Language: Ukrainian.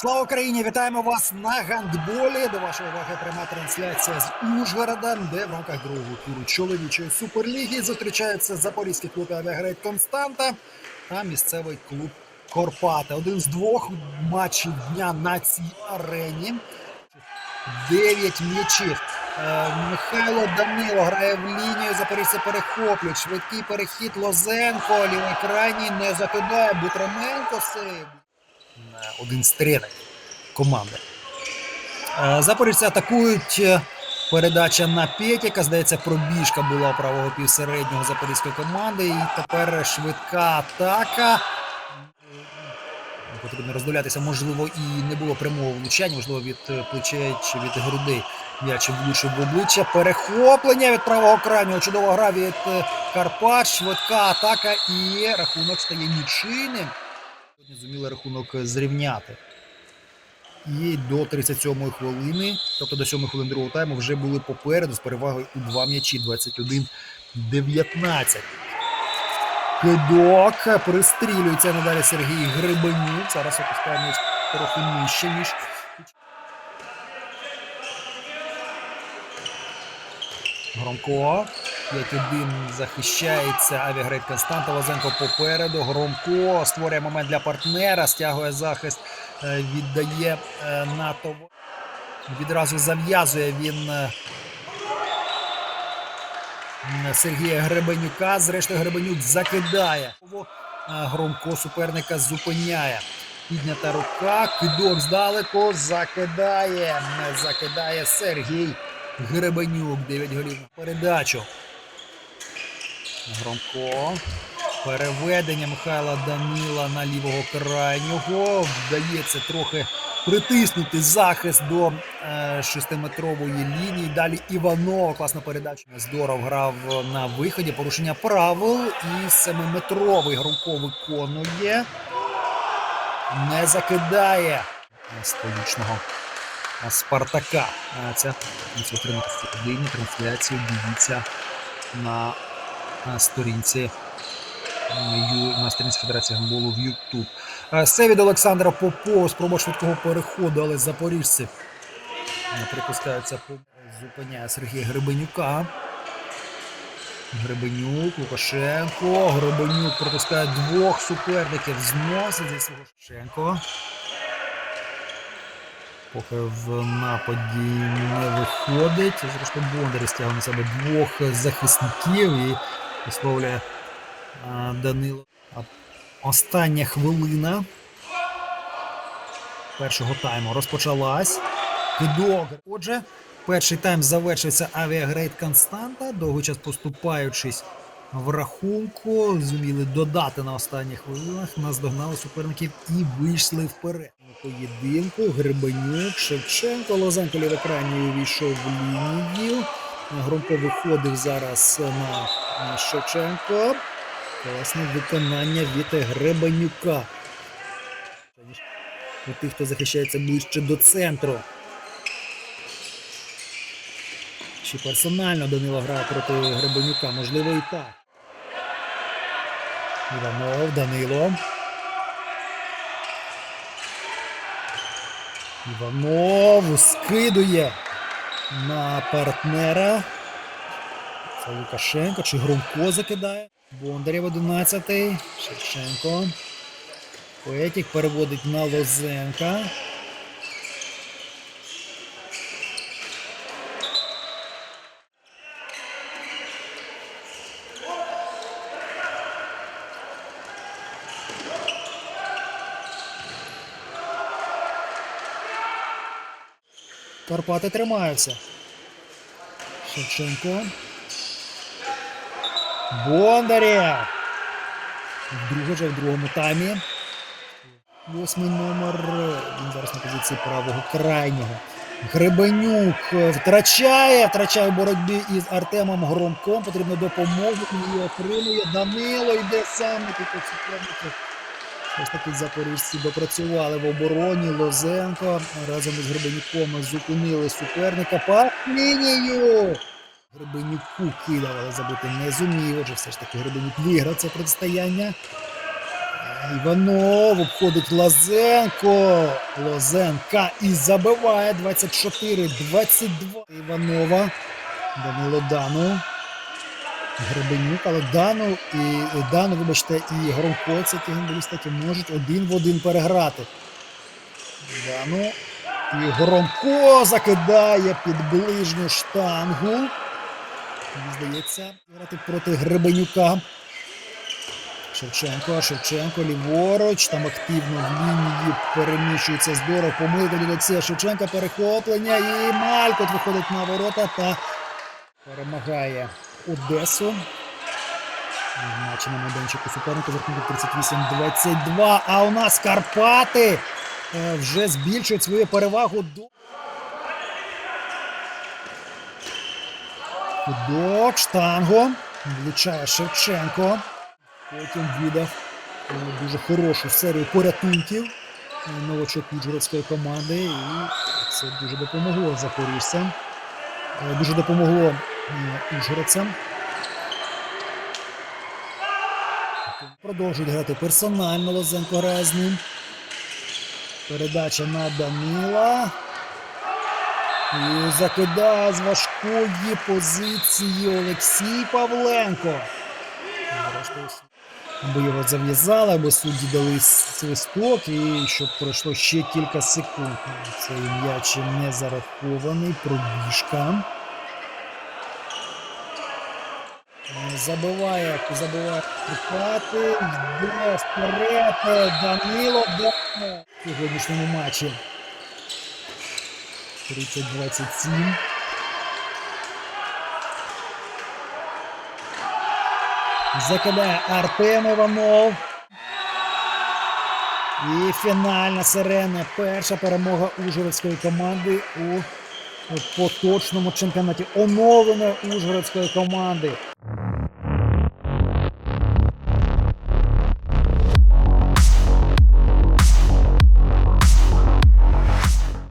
Слава Україні! Вітаємо вас на гандболі. До вашої уваги пряма трансляція з Ужгорода, де в рамках другого туру чоловічої суперліги зустрічаються запорізький клуб «Авіагрейт Константа та місцевий клуб Корпати. Один з двох матчів дня на цій арені. Дев'ять м'ячів. Е, Михайло Данило грає в лінію. Запоріжці перехоплюють. Швидкий перехід Лозенко. Лівий крайній не закидає. Бутраменко сейв. Е, Один з тренерів команди. Е, Запоріжці атакують. е, Передача на Петіка. Здається, пробіжка була правого півсереднього запорізької команди. І тепер швидка атака. Потрібно роздивлятися, можливо, і не було прямого влучання, можливо, від плечей чи від груди. М'яч влучив в обличчя. Перехоплення від правого крайнього. Чудова гра від Карпат. Швидка атака і рахунок стає нічийним. Сьогодні зуміли рахунок е, зрівняти. І до 37-ї хвилини, тобто до 7 хвилин другого тайму, вже були попереду з перевагою у два м'ячі 21-19. Кидок пристрілюється надалі Сергій Грибанюк. Зараз опускає м'яч трохи нижче, ніж. Громко. 5-1 захищається Авіагрейт Константа. Лозенко попереду. Громко створює момент для партнера, стягує захист, е, віддає е, на того. Відразу зав'язує він е, Сергія Гребенюка. Зрештою, Гребенюк закидає. Громко суперника зупиняє. Піднята рука, кидок здалеку, закидає. Закидає Сергій Гребенюк. 9 голів передачу. Громко. Переведення Михайла Данила на лівого крайнього. Вдається трохи притиснути захист до е, шестиметрової лінії. Далі Іванов. Класна передача. Здоров грав на виході. Порушення правил. І семиметровий Громко виконує. Не закидає столічного Спартака. Е, Це на цій 13 годині трансляцію дивіться на на сторінці е, на сторінці Федерації гандболу в YouTube. Е, Це від Олександра Попова, спроба швидкого переходу, але запоріжці е, припускаються по зупиняє Сергія Гребенюка. Гребенюк, Лукашенко. Гребенюк пропускає двох суперників. Зносить зі свого Шевченко. Поки в нападі не виходить. Зрештою Бондар стягує на себе двох захисників і висловлює Данило. Остання хвилина першого тайму розпочалась. Кидок. Отже, перший тайм завершився авіагрейт Константа, довгий час поступаючись в рахунку, зуміли додати на останніх хвилинах, наздогнали суперників і вийшли вперед. У поєдинку Гребенюк, Шевченко, Лозенко лівокрайньою увійшов в лінію. Громко виходив зараз на Шевченко. Класне виконання від Гребенюка. У тих, хто захищається ближче до центру. Чи персонально Данило грає проти Гребенюка? Можливо, і так. Іванов, Данило. Іванов скидує на партнера. Це Лукашенко чи Громко закидає. Бондарєв 11-й. Шевченко. Поетік переводить на Лозенка. Карпати тримаються. Шевченко. Бондарєв. Вдруге вже в другому таймі. Восьмий номер. Він зараз на позиції правого крайнього. Гребенюк втрачає, втрачає в боротьбі із Артемом Громком. Потрібна допомога. Він її отримує. Данило йде сам на кількох суперників. Ж таки запоріжці допрацювали в обороні. Лозенко разом із Гребенюком зупинили суперника по лінію. Гребенюку кидав, але не зумів. Отже, все ж таки Гребенюк виграв це протистояння. Іванов обходить Лазенко. Лозенка і забиває 24-22. Іванова. Данило Дану. Гребенюк, але Дану і Дану, вибачте, і Громко, це ті можуть один в один переграти. Дану. І Громко закидає під ближню штангу. Мені здається, грати проти Гребенюка. Шевченко, Шевченко, ліворуч. Там активно в лінії переміщується здорово. Помилка Олексія Шевченка, перехоплення. І Малькот виходить на ворота та перемагає Одесу. Матчі на майданчику суперника за 38-22. А у нас Карпати е, вже збільшують свою перевагу до. Кудок, штанго. Влучає Шевченко. Потім видав е, дуже хорошу серію порятунків е, новачок Ужгородської команди. І це дуже допомогло запоріжцям. Е, Дуже допомогло ужгородцям. Продовжують грати персонально. Лозенко грає. Передача на Данила. І закидає з важкої позиції Олексій Павленко. Аби його зав'язали, аби судді дали свисток, і щоб пройшло ще кілька секунд. Цей м'яч не зарахований. Пробіжка. Забиває, забиває Карпати, йде вперед. Данило Данило сьогоднішньому матчі. 30-27. Закидає Артем Іванов. І фінальна сирена. Перша перемога Ужгородської команди у поточному чемпіонаті. Оновленої Ужгородської команди.